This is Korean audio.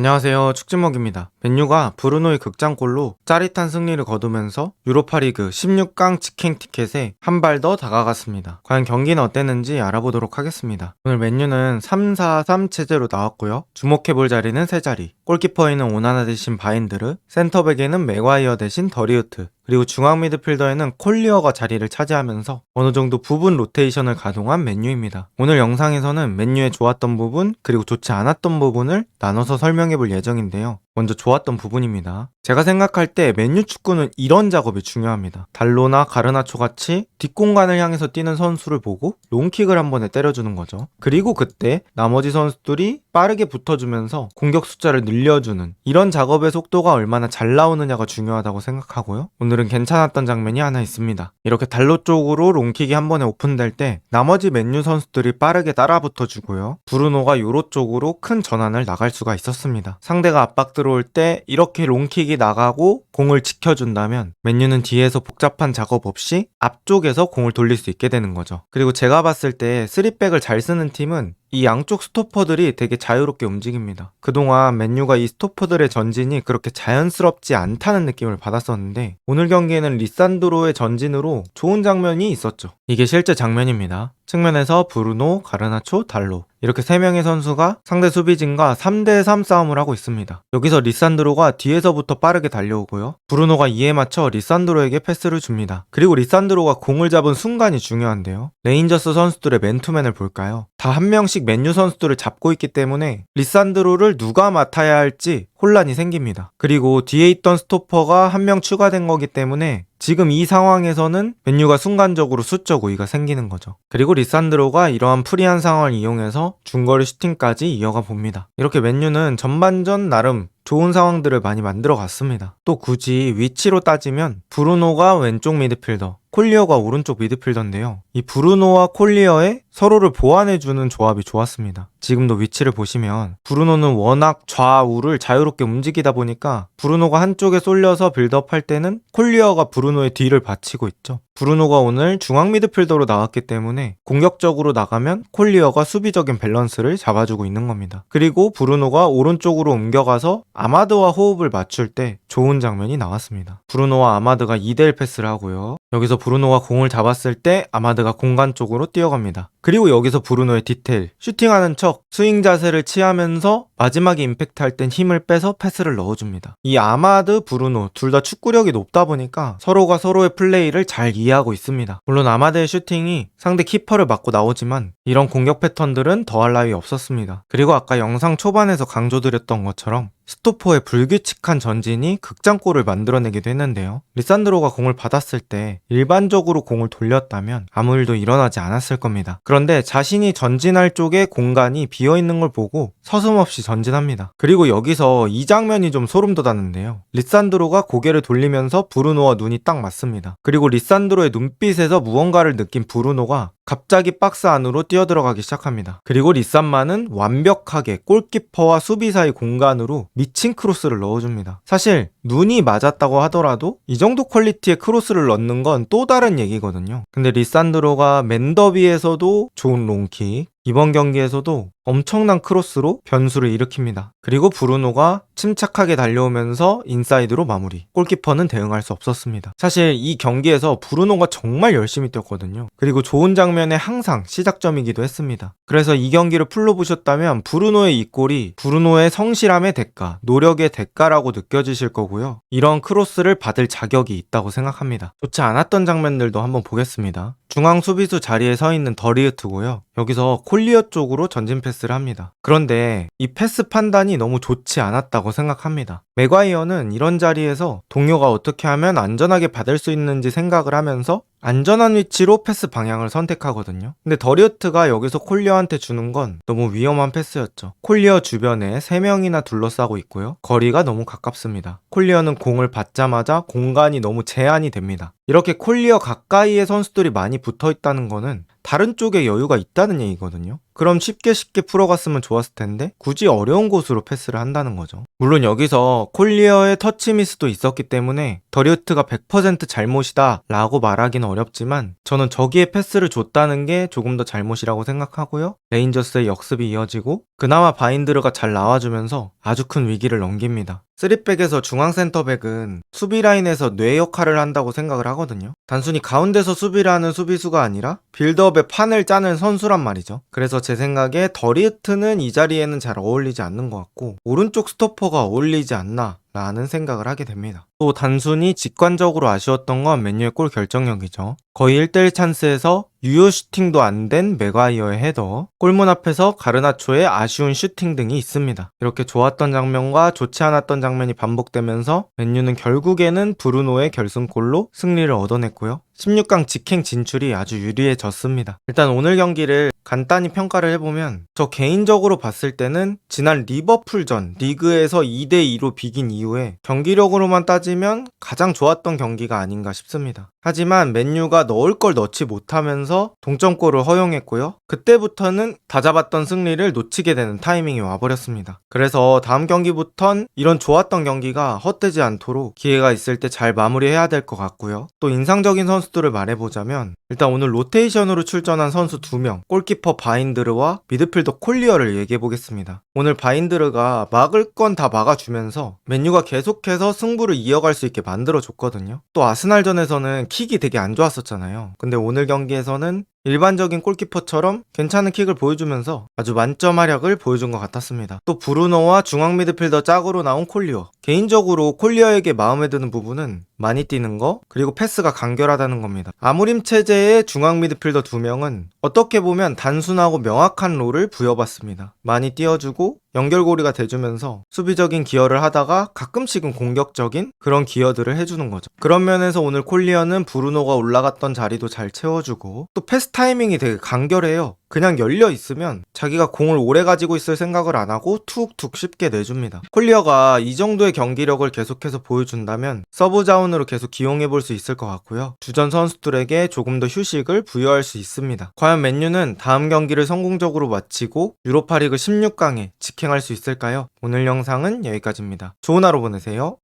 안녕하세요. 축진먹입니다. 맨유가 브루노의 극장골로 짜릿한 승리를 거두면서 유로파리그 16강 직행 티켓에 한 발 더 다가갔습니다. 과연 경기는 어땠는지 알아보도록 하겠습니다. 오늘 맨유는 3-4-3 체제로 나왔고요. 주목해볼 자리는 세 자리. 골키퍼에는 오나나 대신 바인드르, 센터백에는 맥와이어 대신 더리우트, 그리고 중앙 미드필더에는 콜리어가 자리를 차지하면서 어느 정도 부분 로테이션을 가동한 맨유입니다. 오늘 영상에서는 맨유의 좋았던 부분 그리고 좋지 않았던 부분을 나눠서 설명해 볼 예정인데요. 먼저 좋았던 부분입니다. 제가 생각할 때 맨유 축구는 이런 작업이 중요합니다. 달로나 가르나초 같이 뒷공간을 향해서 뛰는 선수를 보고 롱킥을 한 번에 때려주는 거죠. 그리고 그때 나머지 선수들이 빠르게 붙어주면서 공격 숫자를 늘려주는 이런 작업의 속도가 얼마나 잘 나오느냐가 중요하다고 생각하고요. 오늘은 괜찮았던 장면이 하나 있습니다. 이렇게 달로 쪽으로 롱킥이 한 번에 오픈될 때 나머지 맨유 선수들이 빠르게 따라 붙어주고요. 브루노가 요로 쪽으로 큰 전환을 나갈 수가 있었습니다. 상대가 압박 들어올 때 이렇게 롱킥이 나가고 공을 지켜준다면 맨유는 뒤에서 복잡한 작업 없이 앞쪽에서 공을 돌릴 수 있게 되는 거죠. 그리고 제가 봤을 때 3백을 잘 쓰는 팀은 이 양쪽 스토퍼들이 되게 자유롭게 움직입니다. 그동안 맨유가 이 스토퍼들의 전진이 그렇게 자연스럽지 않다는 느낌을 받았었는데 오늘 경기에는 리산드로의 전진으로 좋은 장면이 있었죠. 이게 실제 장면입니다. 측면에서 브루노, 가르나초, 달로 이렇게 3명의 선수가 상대 수비진과 3대3 싸움을 하고 있습니다. 여기서 리산드로가 뒤에서부터 빠르게 달려오고요. 브루노가 이에 맞춰 리산드로에게 패스를 줍니다. 그리고 리산드로가 공을 잡은 순간이 중요한데요. 레인저스 선수들의 맨투맨을 볼까요? 다 한 명씩 맨유 선수들을 잡고 있기 때문에 리산드로를 누가 맡아야 할지 혼란이 생깁니다. 그리고 뒤에 있던 스토퍼가 한 명 추가된 거기 때문에 지금 이 상황에서는 맨유가 순간적으로 수적 우위가 생기는 거죠. 그리고 리산드로가 이러한 프리한 상황을 이용해서 중거리 슈팅까지 이어가 봅니다. 이렇게 맨유는 전반전 나름 좋은 상황들을 많이 만들어 갔습니다. 또 굳이 위치로 따지면 브루노가 왼쪽 미드필더, 콜리어가 오른쪽 미드필더인데요. 이 브루노와 콜리어의 서로를 보완해주는 조합이 좋았습니다. 지금도 위치를 보시면 브루노는 워낙 좌우를 자유롭게 움직이다 보니까 브루노가 한쪽에 쏠려서 빌드업할 때는 콜리어가 브루노의 뒤를 받치고 있죠. 브루노가 오늘 중앙 미드필더로 나왔기 때문에 공격적으로 나가면 콜리어가 수비적인 밸런스를 잡아주고 있는 겁니다. 그리고 브루노가 오른쪽으로 옮겨가서 아마드와 호흡을 맞출 때 좋은 장면이 나왔습니다. 브루노와 아마드가 2대1 패스를 하고요. 여기서 브루노가 공을 잡았을 때 아마드가 공간 쪽으로 뛰어갑니다. 그리고 여기서 브루노의 디테일, 슈팅하는 척 스윙 자세를 취하면서 마지막에 임팩트 할 땐 힘을 빼서 패스를 넣어줍니다. 이 아마드, 브루노 둘 다 축구력이 높다 보니까 서로가 서로의 플레이를 잘 이해하고 있습니다. 물론 아마드의 슈팅이 상대 키퍼를 맞고 나오지만 이런 공격 패턴들은 더할 나위 없었습니다. 그리고 아까 영상 초반에서 강조드렸던 것처럼 스토퍼의 불규칙한 전진이 극장골을 만들어내기도 했는데요. 리산드로가 공을 받았을 때 일반적으로 공을 돌렸다면 아무 일도 일어나지 않았을 겁니다. 그런데 자신이 전진할 쪽에 공간이 비어 있는 걸 보고 서슴없이 전진합니다. 그리고 여기서 이 장면이 좀 소름 돋았는데요. 리산드로가 고개를 돌리면서 브루노와 눈이 딱 맞습니다. 그리고 리산드로의 눈빛에서 무언가를 느낀 브루노가 갑자기 박스 안으로 뛰어들어가기 시작합니다. 그리고 리산마는 완벽하게 골키퍼와 수비 사이 공간으로 미친 크로스를 넣어줍니다. 사실 눈이 맞았다고 하더라도 이 정도 퀄리티의 크로스를 넣는 건 또 다른 얘기거든요. 근데 리산드로가 맨더비에서도 좋은 롱킥, 이번 경기에서도 엄청난 크로스로 변수를 일으킵니다. 그리고 브루노가 침착하게 달려오면서 인사이드로 마무리. 골키퍼는 대응할 수 없었습니다. 사실 이 경기에서 브루노가 정말 열심히 뛰었거든요. 그리고 좋은 장면의 항상 시작점이기도 했습니다. 그래서 이 경기를 풀로 보셨다면 브루노의 이 골이 브루노의 성실함의 대가, 노력의 대가라고 느껴지실 거고요. 이런 크로스를 받을 자격이 있다고 생각합니다. 좋지 않았던 장면들도 한번 보겠습니다. 중앙 수비수 자리에 서 있는 더리우트고요. 여기서 콜리어 쪽으로 전진 패스를 합니다. 그런데 이 패스 판단이 너무 좋지 않았다고 생각합니다. 맥과이어는 이런 자리에서 동료가 어떻게 하면 안전하게 받을 수 있는지 생각을 하면서 안전한 위치로 패스 방향을 선택하거든요. 근데 더리우트가 여기서 콜리어한테 주는 건 너무 위험한 패스였죠. 콜리어 주변에 3명이나 둘러싸고 있고요. 거리가 너무 가깝습니다. 콜리어는 공을 받자마자 공간이 너무 제한이 됩니다. 이렇게 콜리어 가까이에 선수들이 많이 붙어 있다는 거는 다른 쪽에 여유가 있다는 얘기거든요. 그럼 쉽게 쉽게 풀어갔으면 좋았을 텐데 굳이 어려운 곳으로 패스를 한다는 거죠. 물론 여기서 콜리어의 터치 미스도 있었기 때문에 더리우트가 100% 잘못이다 라고 말하기는 어렵지만 저는 저기에 패스를 줬다는 게 조금 더 잘못이라고 생각하고요. 레인저스의 역습이 이어지고 그나마 바인드르가 잘 나와주면서 아주 큰 위기를 넘깁니다. 3백에서 중앙 센터백은 수비 라인에서 뇌 역할을 한다고 생각을 하거든요. 단순히 가운데서 수비를 하는 수비수가 아니라 빌드업의 판을 짜는 선수란 말이죠. 그래서 제 생각에 더리우트는 이 자리에는 잘 어울리지 않는 것 같고 오른쪽 스토퍼가 어울리지 않나 라는 생각을 하게 됩니다. 또 단순히 직관적으로 아쉬웠던 건 맨유의 골 결정력이죠. 거의 1대1 찬스에서 유효 슈팅도 안된 맥과이어의 헤더, 골문 앞에서 가르나초의 아쉬운 슈팅 등이 있습니다. 이렇게 좋았던 장면과 좋지 않았던 장면이 반복되면서 맨유는 결국에는 브루노의 결승골로 승리를 얻어냈고요. 16강 직행 진출이 아주 유리해졌습니다. 일단 오늘 경기를 간단히 평가를 해보면 저 개인적으로 봤을 때는 지난 리버풀전 리그에서 2대2로 비긴 이후에 경기력으로만 따지면 가장 좋았던 경기가 아닌가 싶습니다. 하지만 맨유가 넣을 걸 넣지 못하면서 동점골을 허용했고요. 그때부터는 다 잡았던 승리를 놓치게 되는 타이밍이 와버렸습니다. 그래서 다음 경기부턴 이런 좋았던 경기가 헛되지 않도록 기회가 있을 때 잘 마무리해야 될 것 같고요. 또 인상적인 선수들을 말해보자면 일단 오늘 로테이션으로 출전한 선수 2명, 골키퍼 바인드르와 미드필더 콜리어를 얘기해보겠습니다. 오늘 바인드르가 막을 건 다 막아주면서 맨유가 계속해서 승부를 이어갈 수 있게 만들어줬거든요. 또 아스날전에서는 킥이 되게 안 좋았었잖아요. 근데 오늘 경기에서는 일반적인 골키퍼처럼 괜찮은 킥을 보여주면서 아주 만점 활약을 보여준 것 같았습니다. 또 브루노와 중앙 미드필더 짝으로 나온 콜리어. 개인적으로 콜리어에게 마음에 드는 부분은 많이 뛰는 거, 그리고 패스가 간결하다는 겁니다. 아무림 체제의 중앙 미드필더 두 명은 어떻게 보면 단순하고 명확한 롤을 부여받습니다. 많이 뛰어주고 연결고리가 돼주면서 수비적인 기여를 하다가 가끔씩은 공격적인 그런 기여들을 해주는 거죠. 그런 면에서 오늘 콜리어는 브루노가 올라갔던 자리도 잘 채워주고 또 패스 타이밍이 되게 간결해요. 그냥 열려 있으면 자기가 공을 오래 가지고 있을 생각을 안 하고 툭툭 쉽게 내줍니다. 콜리어가 이 정도의 경기력을 계속해서 보여준다면 서브 자원으로 계속 기용해 볼 수 있을 것 같고요. 주전 선수들에게 조금 더 휴식을 부여할 수 있습니다. 과연 맨유는 다음 경기를 성공적으로 마치고 유로파리그 16강에 직행할 수 있을까요? 오늘 영상은 여기까지입니다. 좋은 하루 보내세요.